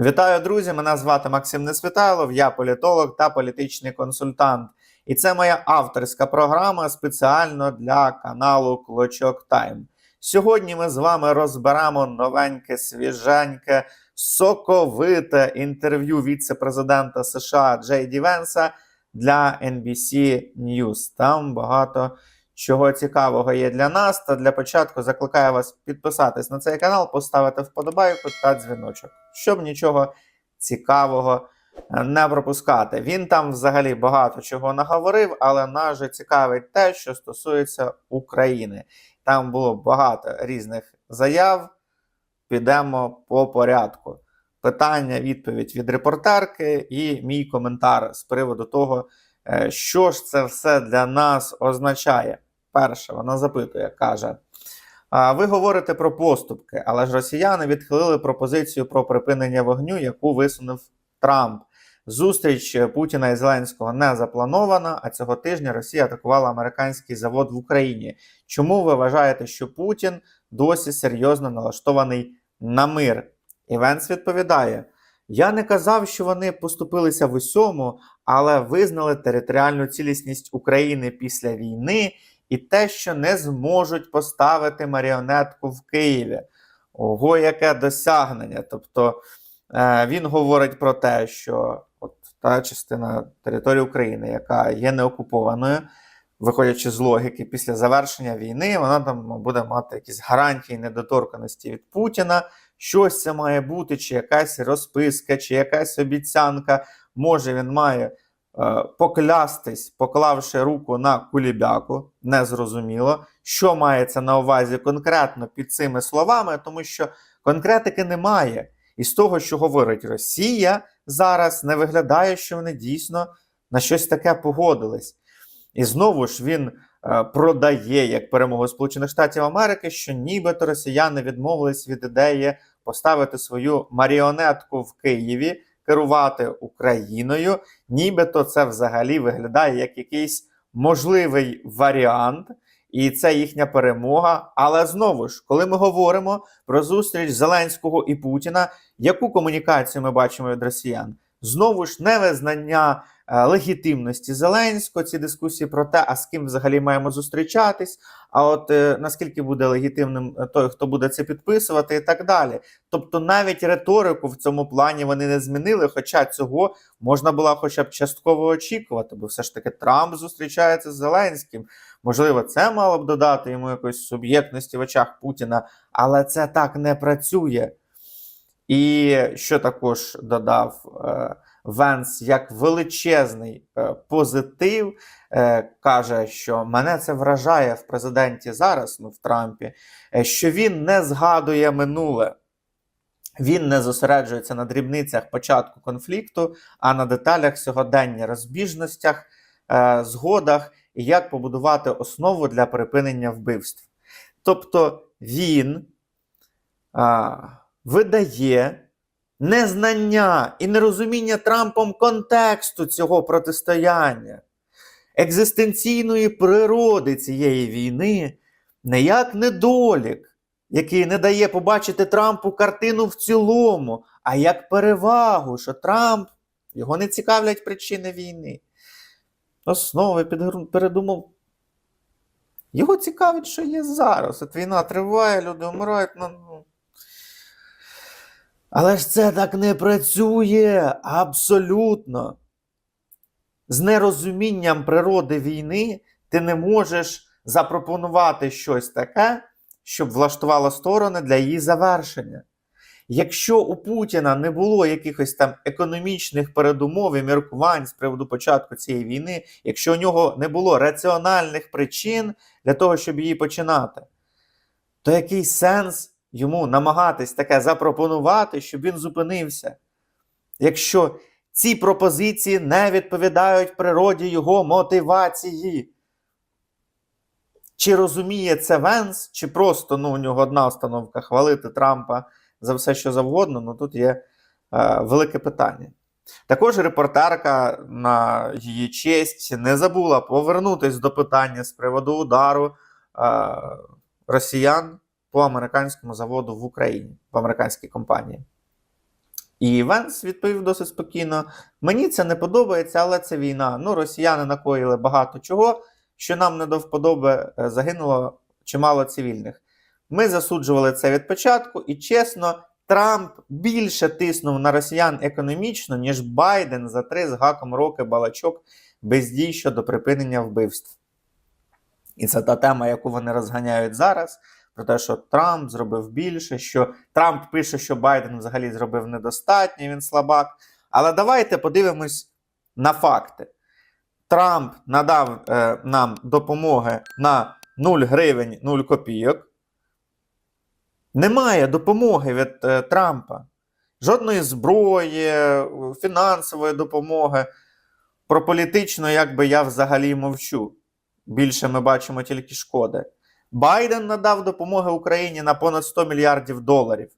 Вітаю, друзі! Мене звати Максим Несвітайлов, я політолог та політичний консультант. І це моя авторська програма спеціально для каналу Клочок Тайм. Сьогодні ми з вами розберемо новеньке, свіженьке, соковите інтерв'ю віце-президента США Джей Ді Венса для NBC News. Там багато чого цікавого є для нас. Та для початку закликаю вас підписатись на цей канал, поставити вподобайку та дзвіночок, щоб нічого цікавого е, не пропускати. Він там взагалі багато чого наговорив, але нас же цікавить те, що стосується України. Там було багато різних заяв. Підемо по порядку. Питання, відповідь від репортерки і мій коментар з приводу того, е, що ж це все для нас означає. Перше, вона запитує, каже: «А ви говорите про поступки, але ж росіяни відхилили пропозицію про припинення вогню, яку висунув Трамп. Зустріч Путіна і Зеленського не запланована, а цього тижня Росія атакувала американський завод в Україні. Чому ви вважаєте, що Путін досі серйозно налаштований на мир? І Венс відповідає: Я не казав, що вони поступилися в усьому, але визнали територіальну цілісність України після війни і те, що не зможуть поставити маріонетку в Києві. Ого, яке досягнення! Тобто е, він говорить про те, що от та частина території України, яка є неокупованою, виходячи з логіки, після завершення війни, вона там буде мати якісь гарантії недоторканості від Путіна. Щось це має бути, чи якась розписка, чи якась обіцянка. Може, він має поклястись, поклавши руку на кулібяку, незрозуміло, що мається на увазі конкретно під цими словами, тому що конкретики немає. І з того, що говорить Росія зараз, не виглядає, що вони дійсно на щось таке погодились. І знову ж він е, продає як перемогу Сполучених Штатів Америки, що нібито росіяни відмовились від ідеї поставити свою маріонетку в Києві, керувати Україною. Нібито це взагалі виглядає як якийсь можливий варіант, і це їхня перемога. Але знову ж, коли ми говоримо про зустріч Зеленського і Путіна, яку комунікацію ми бачимо від росіян? Знову ж невизнання е, легітимності Зеленського, ці дискусії про те, а з ким взагалі маємо зустрічатись, а от е, наскільки буде легітимним е, той, хто буде це підписувати, і так далі. Тобто навіть риторику в цьому плані вони не змінили, хоча цього можна було хоча б частково очікувати, бо все ж таки Трамп зустрічається з Зеленським. Можливо, це мало б додати йому якоїсь суб'єктності в очах Путіна, але це так не працює. І що також додав е, Венс як величезний е, позитив, е, каже, що мене це вражає в президенті зараз, ну в Трампі, що він не згадує минуле. Він не зосереджується на дрібницях початку конфлікту, а на деталях сьогодення, розбіжностях, згодах і як побудувати основу для припинення вбивств. Тобто він видає незнання і нерозуміння Трампом контексту цього протистояння, екзистенційної природи цієї війни, не як недолік, який не дає побачити Трампу картину в цілому, а як перевагу, що Трамп його не цікавлять причини війни. Основи підгру- передумав. Його цікавить, що є зараз. От війна триває, люди вмирають. Ну, ну. Але ж це так не працює абсолютно. З нерозумінням природи війни ти не можеш запропонувати щось таке, щоб влаштувало сторони для її завершення. Якщо у Путіна не було якихось там економічних передумов і міркувань з приводу початку цієї війни, якщо у нього не було раціональних причин для того, щоб її починати, то який сенс йому намагатись таке запропонувати, щоб він зупинився? Якщо ці пропозиції не відповідають природі його мотивації? Чи розуміє це Венс, чи просто ну, у нього одна установка хвалити Трампа за все, що завгодно, ну тут є е, велике питання. Також репортерка на її честь не забула повернутися до питання з приводу удару е, росіян по американському заводу в Україні, в американській компанії. І Венс відповів досить спокійно: мені це не подобається, але це війна. Ну, росіяни накоїли багато чого, що нам не до вподоби е, загинуло чимало цивільних. Ми засуджували це від початку, і чесно, Трамп більше тиснув на росіян економічно, ніж Байден за три з гаком роки балачок без дій щодо припинення вбивств. І це та тема, яку вони розганяють зараз. Про те, що Трамп зробив більше, що Трамп пише, що Байден взагалі зробив недостатньо, він слабак. Але давайте подивимось на факти. Трамп надав е, нам допомоги на 0 гривень 0 копійок. Немає допомоги від е, Трампа. Жодної зброї, фінансової допомоги. Про політичну, якби я взагалі мовчу. Більше ми бачимо тільки шкоди. Байден надав допомоги Україні на понад 100 мільярдів доларів,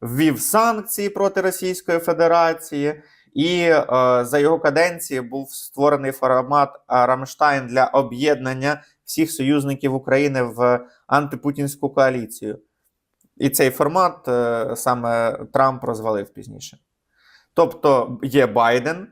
ввів санкції проти Російської Федерації, і е, за його каденції був створений формат Рамштайн для об'єднання всіх союзників України в антипутінську коаліцію. І цей формат е, саме Трамп розвалив пізніше. Тобто є Байден,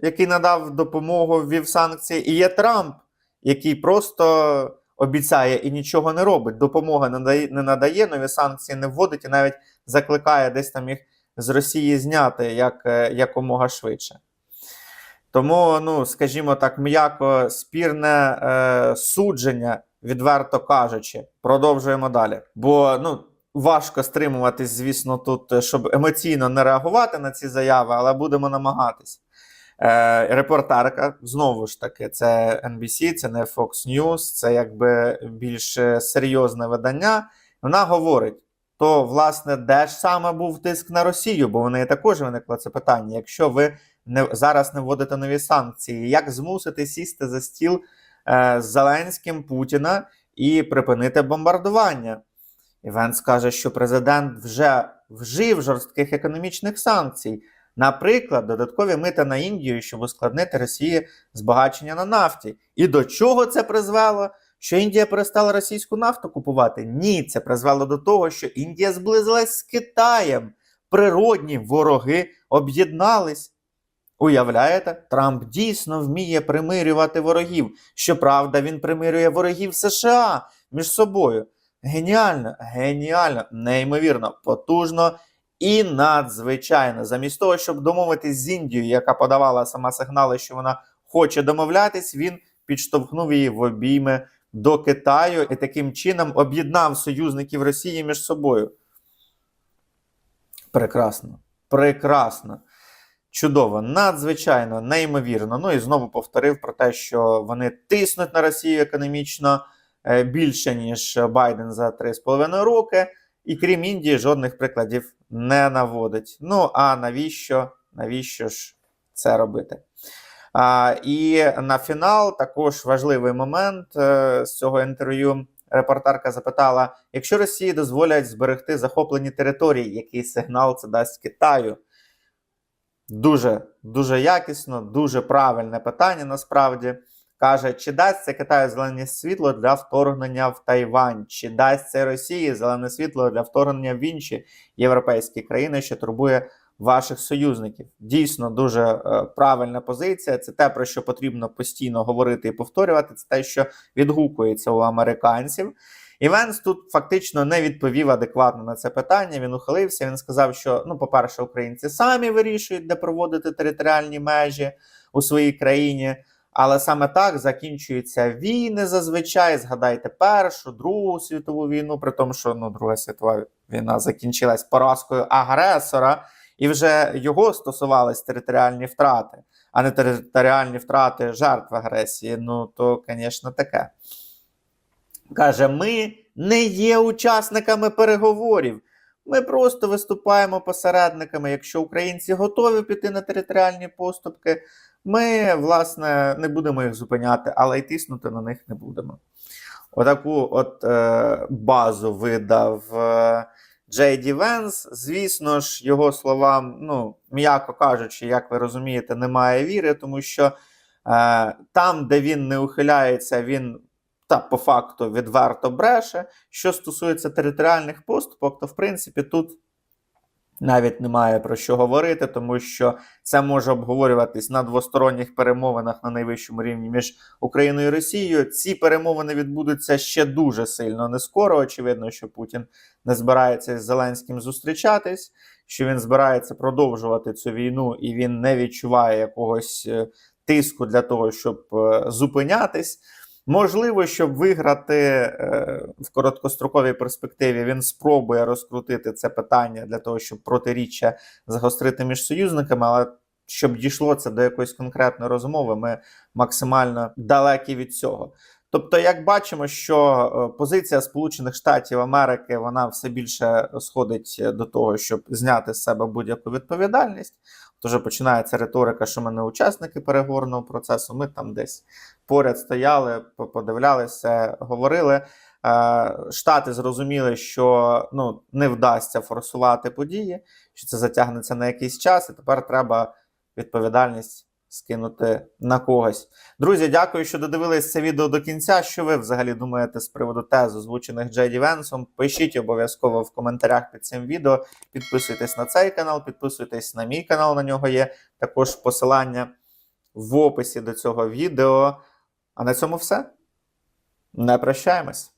який надав допомогу, ввів санкції, і є Трамп, який просто обіцяє і нічого не робить. Допомоги не надає, нові санкції не вводить і навіть закликає десь там їх з Росії зняти як, е, якомога швидше. Тому, ну, скажімо так, м'яко спірне е, судження, відверто кажучи, продовжуємо далі. Бо ну, важко стримуватись, звісно, тут, е, щоб емоційно не реагувати на ці заяви, але будемо намагатись. Е, репортерка, знову ж таки, це NBC, це не Fox News, це якби більш е, серйозне видання. Вона говорить: то, власне, де ж саме був тиск на Росію? Бо в неї також виникло це питання. Якщо ви не, зараз не вводите нові санкції, як змусити сісти за стіл е, з Зеленським Путіна і припинити бомбардування? Івенс каже, що президент вже вжив жорстких економічних санкцій. Наприклад, додаткові мита на Індію, щоб ускладнити Росії збагачення на нафті. І до чого це призвело? Що Індія перестала російську нафту купувати? Ні, це призвело до того, що Індія зблизилась з Китаєм. Природні вороги об'єднались. Уявляєте, Трамп дійсно вміє примирювати ворогів. Щоправда, він примирює ворогів США між собою. Геніально, геніально, неймовірно, потужно і надзвичайно. Замість того, щоб домовитись з Індією, яка подавала сама сигнали, що вона хоче домовлятись, він підштовхнув її в обійми до Китаю і таким чином об'єднав союзників Росії між собою. Прекрасно, прекрасно. Чудово, надзвичайно, неймовірно. Ну і знову повторив про те, що вони тиснуть на Росію економічно е, більше, ніж Байден за 3,5 роки. І крім Індії, жодних прикладів не наводить. Ну а навіщо? Навіщо ж це робити? А, І на фінал також важливий момент е, з цього інтерв'ю. Репортерка запитала: якщо Росії дозволять зберегти захоплені території, який сигнал це дасть Китаю? Дуже дуже якісно, дуже правильне питання насправді. Каже, чи дасть це Китаю зелене світло для вторгнення в Тайвань, чи дасть це Росії зелене світло для вторгнення в інші європейські країни, що турбує ваших союзників? Дійсно, дуже е, правильна позиція. Це те, про що потрібно постійно говорити і повторювати. Це те, що відгукується у американців. І Венс тут фактично не відповів адекватно на це питання. Він ухилився. Він сказав, що ну, по-перше, українці самі вирішують, де проводити територіальні межі у своїй країні. Але саме так закінчуються війни зазвичай. Згадайте Першу, Другу світову війну, при тому, що ну, Друга світова війна закінчилась поразкою агресора, і вже його стосувались територіальні втрати, а не територіальні втрати жертв агресії. Ну то, звісно, таке. Каже, ми не є учасниками переговорів. Ми просто виступаємо посередниками. Якщо українці готові піти на територіальні поступки, ми, власне, не будемо їх зупиняти, але й тиснути на них не будемо. Отаку от е, базу видав е, Джей Ді Венс. Звісно ж, його словам, ну, м'яко кажучи, як ви розумієте, немає віри, тому що е, там, де він не ухиляється, він та по факту відверто бреше. Що стосується територіальних поступок, то в принципі тут навіть немає про що говорити, тому що це може обговорюватись на двосторонніх перемовинах на найвищому рівні між Україною і Росією. Ці перемовини відбудуться ще дуже сильно не скоро. Очевидно, що Путін не збирається з Зеленським зустрічатись, що він збирається продовжувати цю війну, і він не відчуває якогось е, тиску для того, щоб е, зупинятись. Можливо, щоб виграти е, в короткостроковій перспективі, він спробує розкрутити це питання для того, щоб протиріччя загострити між союзниками, але щоб дійшло це до якоїсь конкретної розмови, ми максимально далекі від цього. Тобто, як бачимо, що е, позиція Сполучених Штатів Америки вона все більше сходить до того, щоб зняти з себе будь-яку відповідальність. Тож починається риторика, що ми не учасники переговорного процесу. Ми там десь поряд стояли, подивлялися, говорили. Е, Штати зрозуміли, що ну не вдасться форсувати події, що це затягнеться на якийсь час, і тепер треба відповідальність скинути на когось. Друзі, дякую, що додивились це відео до кінця. Що ви взагалі думаєте з приводу тез, озвучених Джеді Венсом? Пишіть обов'язково в коментарях під цим відео. Підписуйтесь на цей канал, підписуйтесь на мій канал. На нього є також посилання в описі до цього відео. А на цьому все. Не прощаємось.